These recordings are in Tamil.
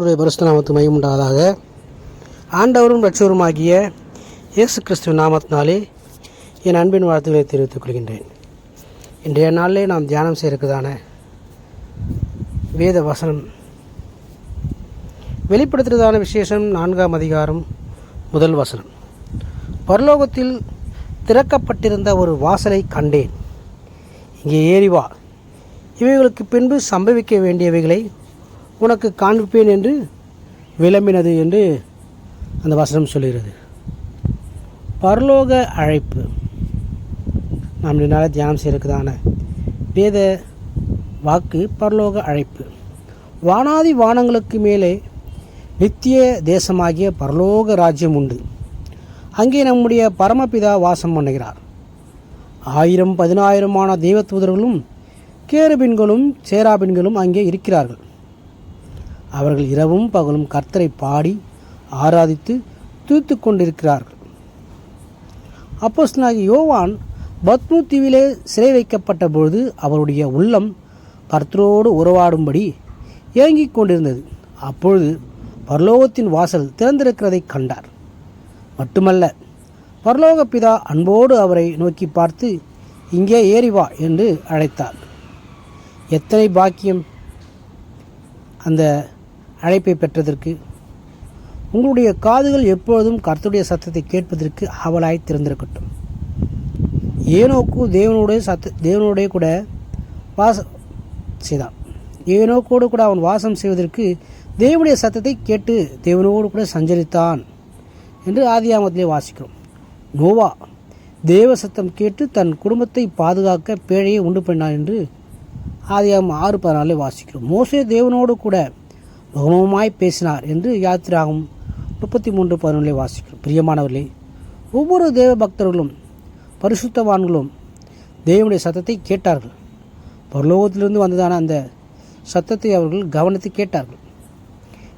கர்த்தருடைய நாமத்து மையம் உண்டாவதாக. ஆண்டவரும் லட்சவருமாகிய இயேசு கிறிஸ்துவ நாமத்தினாலே என் அன்பின் வாழ்த்துக்களை தெரிவித்துக் கொள்கின்றேன். இன்றைய நாளிலே நாம் தியானம் செய்திருக்கிறதான வேத வசனம். வெளிப்படுத்துறதான விசேஷம் நான்காம் அதிகாரம் முதல் வசனம். பரலோகத்தில் திறக்கப்பட்டிருந்த ஒரு வாசலை கண்டேன். இங்கே ஏறி வா. இவைகளுக்கு பின்பு சம்பவிக்க வேண்டியவைகளை உனக்கு காண்பிப்பேன் என்று விளம்பினது என்று அந்த வசனம் சொல்கிறது. பரலோக அழைப்பு. நாம் என்னால் தியானம் செய்யறதுக்குதான? வேத வாக்கு பரலோக அழைப்பு. வானாதி வானங்களுக்கு மேலே நித்திய தேசமாகிய பரலோக ராஜ்யம் உண்டு. அங்கே நம்முடைய பரமபிதா வாசம் பண்ணுகிறார். ஆயிரம் பதினாயிரமான தெய்வத்தூதர்களும் கேருபின்களும் சேராபின்களும் அங்கே இருக்கிறார்கள். அவர்கள் இரவும் பகலும் கர்த்தரை பாடி ஆராதித்து தூத்து கொண்டிருக்கிறார்கள். அப்போஸ்தலனாகிய யோவான் பத்மு தீவிலே சிறை வைக்கப்பட்ட பொழுது அவருடைய உள்ளம் கர்த்தரோடு உறவாடும்படி ஏங்கிக் கொண்டிருந்தது. அப்பொழுது பரலோகத்தின் வாசல் திறந்திருக்கிறதை கண்டார். மட்டுமல்ல பரலோக பிதா அன்போடு அவரை நோக்கி பார்த்து இங்கே ஏறி வா என்று அழைத்தார். எத்தனை பாக்கியம் அந்த அழைப்பை பெற்றதற்கு உங்களுடைய காதுகள் எப்பொழுதும் கர்த்தருடைய சத்தத்தை கேட்பதற்கு ஆவலாய் திறந்திருக்கட்டும். ஏனோக்கு தேவனுடைய சத்த தேவனுடைய கூட வாச செய்தான். ஏனோக்கோடு கூட அவன் வாசம் செய்வதற்கு தேவனுடைய சத்தத்தை கேட்டு தேவனோடு கூட சஞ்சரித்தான் என்று ஆதியாமத்திலே வாசிக்கிறோம். நோவா தேவ சத்தம் கேட்டு தன் குடும்பத்தை பாதுகாக்க பேழையை உண்டு பண்ணான் என்று ஆதியாம் ஆறு பதினாலே வாசிக்கிறோம். மோசே தேவனோடு கூட முகமமாய் பேசினார் என்று யாத்திராகும் முப்பத்தி மூன்று பதினொன்றை வாசிக்கிறோம். பிரியமானவர்களே ஒவ்வொரு தேவ பக்தர்களும் பரிசுத்தவான்களும் தேவனுடைய சத்தத்தை கேட்டார்கள். பரலோகத்திலிருந்து வந்ததான அந்த சத்தத்தை அவர்கள் கவனித்து கேட்டார்கள்.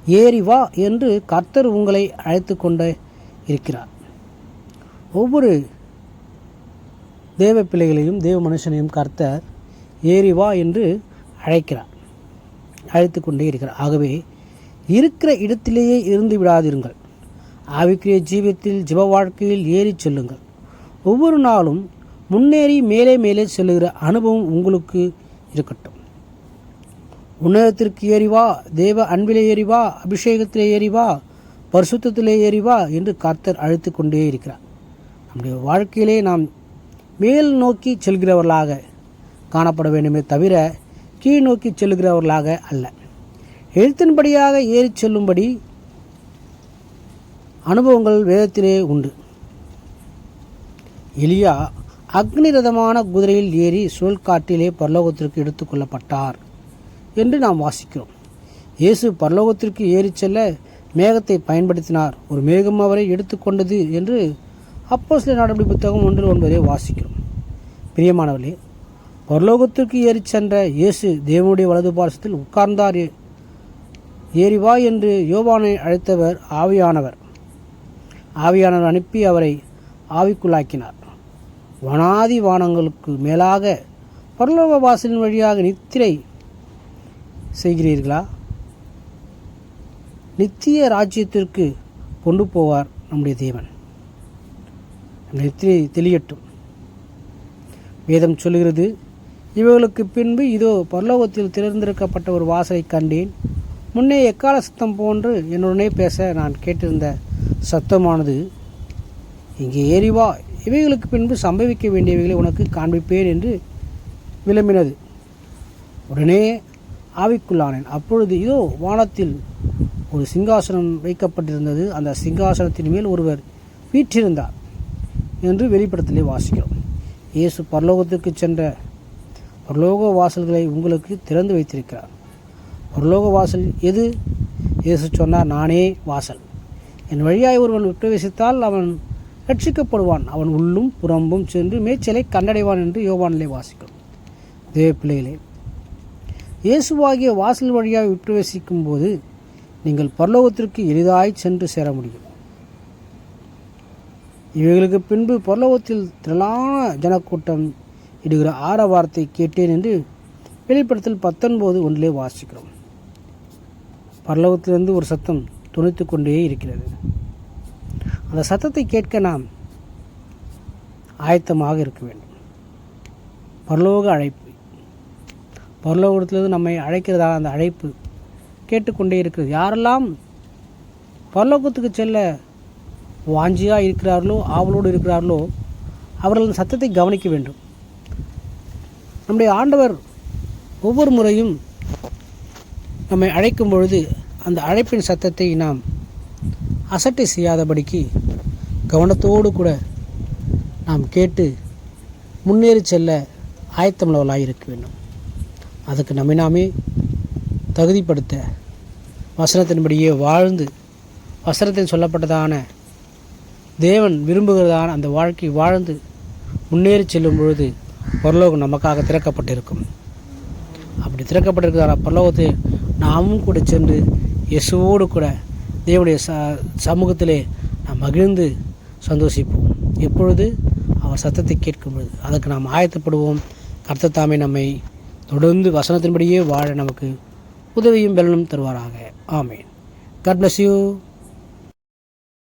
ஏறி வா என்று கர்த்தர் உங்களை அழைத்து கொண்டு இருக்கிறார். ஒவ்வொரு தேவ பிள்ளைகளையும் தேவ மனுஷனையும் கர்த்தர் ஏறி வா என்று அழைக்கிறார். அழைத்து கொண்டே இருக்கிறார். ஆகவே இருக்கிற இடத்திலேயே இருந்து விடாதிருங்கள். ஆவிக்குரிய ஜீவியத்தில் ஜிப வாழ்க்கையில் ஏறி செல்லுங்கள். ஒவ்வொரு நாளும் முன்னேறி மேலே மேலே செல்லுகிற அனுபவம் உங்களுக்கு இருக்கட்டும். உன்னதத்திற்கு ஏறிவா தேவ அன்பிலே ஏறிவா அபிஷேகத்திலே ஏறிவா பரிசுத்தத்திலே ஏறிவா என்று கர்த்தர் அழைத்து கொண்டே இருக்கிறார். நம்முடைய வாழ்க்கையிலே நாம் மேல் நோக்கி செல்கிறவர்களாக காணப்பட வேண்டுமே தவிர கீழ் நோக்கி செல்கிறவர்களாக அல்ல. எழுத்தின்படியாக ஏறிச் செல்லும்படி அனுபவங்கள் வேதத்திலே உண்டு. எலியா அக்னி ரதமான குதிரையில் ஏறி காட்டிலே பரலோகத்திற்கு எடுத்துக்கொள்ளப்பட்டார் என்று நாம் வாசிக்கிறோம். இயேசு பரலோகத்திற்கு ஏறி செல்ல மேகத்தை பயன்படுத்தினார். ஒரு மேகம் அவரை எடுத்துக்கொண்டது என்று அப்போ சில நடவடிக்கை புத்தகம் ஒன்று ஒன்பதை வாசிக்கிறோம். பிரியமானவர்களே பரலோகத்திற்கு ஏறிச் சென்ற இயேசு தேவனுடைய வலது பாரசத்தில் உட்கார்ந்தார். ஏறிவா என்று யோவானை அழைத்தவர் ஆவியானவர். ஆவியானவர் அனுப்பி அவரை ஆவிக்குள்ளாக்கினார். வனாதி வானங்களுக்கு மேலாக பரலோக வாசலின் வழியாக நித்திரை செய்கிறீர்களா? நித்திய ராஜ்யத்திற்கு கொண்டு போவார் நம்முடைய தேவன். நித்திரை தெளியட்டும். வேதம் சொல்கிறது இவர்களுக்கு பின்பு இதோ பரலோகத்தில் திறந்திருக்கப்பட்ட ஒரு வாசலை கண்டேன். முன்னே எக்கால சத்தம் போன்று என்னுடனே பேச நான் கேட்டிருந்த சத்தமானது இங்கே ஏறிவா இவைகளுக்கு பின்பு சம்பவிக்க வேண்டியவைகளை உனக்கு காண்பிப்பேன் என்று விளம்பினது. உடனே ஆவிக்குள்ளானேன். அப்பொழுது இதோ வானத்தில் ஒரு சிங்காசனம் வைக்கப்பட்டிருந்தது. அந்த சிங்காசனத்தின் மேல் ஒருவர் வீற்றிருந்தார் என்று வெளிப்படத்திலே வாசிக்கிறோம். இயேசு பரலோகத்துக்கு சென்ற பரலோக வாசல்களை உங்களுக்கு திறந்து வைத்திருக்கிறார். பரலோக வாசல் எது? இயேசு சொன்னார் நானே வாசல். என் வழியாய் ஒருவன் பிரவேசித்தால் அவன் ரட்சிக்கப்படுவான். அவன் உள்ளும் புறம்பும் சென்று மேய்ச்சலை கண்டடைவான் என்று யோவானிலே வாசிக்கிறோம். தேவ பிள்ளைகளே இயேசுவாகிய வாசல் வழியாக பிரவேசிக்கும் போது நீங்கள் பரலோகத்திற்கு எளிதாய் சென்று சேர முடியும். இவைகளுக்கு பின்பு பரலோகத்தில் திரளான ஜனக்கூட்டம் இடுகிற ஆரவாரத்தை கேட்டேன் என்று வெளிப்படத்தில் பத்தொன்பது ஒன்றிலே வாசிக்கிறோம். பரலோகத்திலிருந்து ஒரு சத்தம் துணித்து கொண்டே இருக்கிறது. அந்த சத்தத்தை கேட்க நாம் ஆயத்தமாக இருக்க வேண்டும். பரலோக அழைப்பு. பரலோகத்திலிருந்து நம்மை அழைக்கிறதா அந்த அழைப்பு கேட்டுக்கொண்டே இருக்கிறது. யாரெல்லாம் பரலோகத்துக்கு செல்ல வாஞ்சியாக இருக்கிறார்களோ ஆவலோடு இருக்கிறார்களோ அவர்கள் சத்தத்தை கவனிக்க வேண்டும். நம்முடைய ஆண்டவர் ஒவ்வொரு முறையும் நம்மை அழைக்கும் பொழுது அந்த அழைப்பின் சத்தத்தை நாம் அசட்டை செய்யாதபடிக்கு கவனத்தோடு கூட நாம் கேட்டு முன்னேறி செல்ல ஆயத்தமுள்ளவர்களாக இருக்க வேண்டும். அதுக்கு நம்மை நாமே தகுதிப்படுத்த வசனத்தின்படியே வாழ்ந்து வசனத்தில் சொல்லப்பட்டதான தேவன் விரும்புகிறதான அந்த வாழ்க்கை வாழ்ந்து முன்னேறி செல்லும் பொழுது பரலோகம் நமக்காக திறக்கப்பட்டிருக்கும். அப்படி திறக்கப்பட்டிருக்கிற பரலோகத்தை நாமும் கூட சென்று இயேசுவோடு கூட தேவனுடைய ச சமூகத்திலே நாம் மகிழ்ந்து சந்தோஷிப்போம். எப்பொழுது? அவர் சத்தத்தை கேட்கும் பொழுது. அதற்கு நாம் ஆயத்தப்படுவோம். கர்த்தத்தாமே நம்மை தொடர்ந்து வசனத்தின்படியே வாழ நமக்கு உதவியும் பலனும் தருவாராக. ஆமேன். God bless you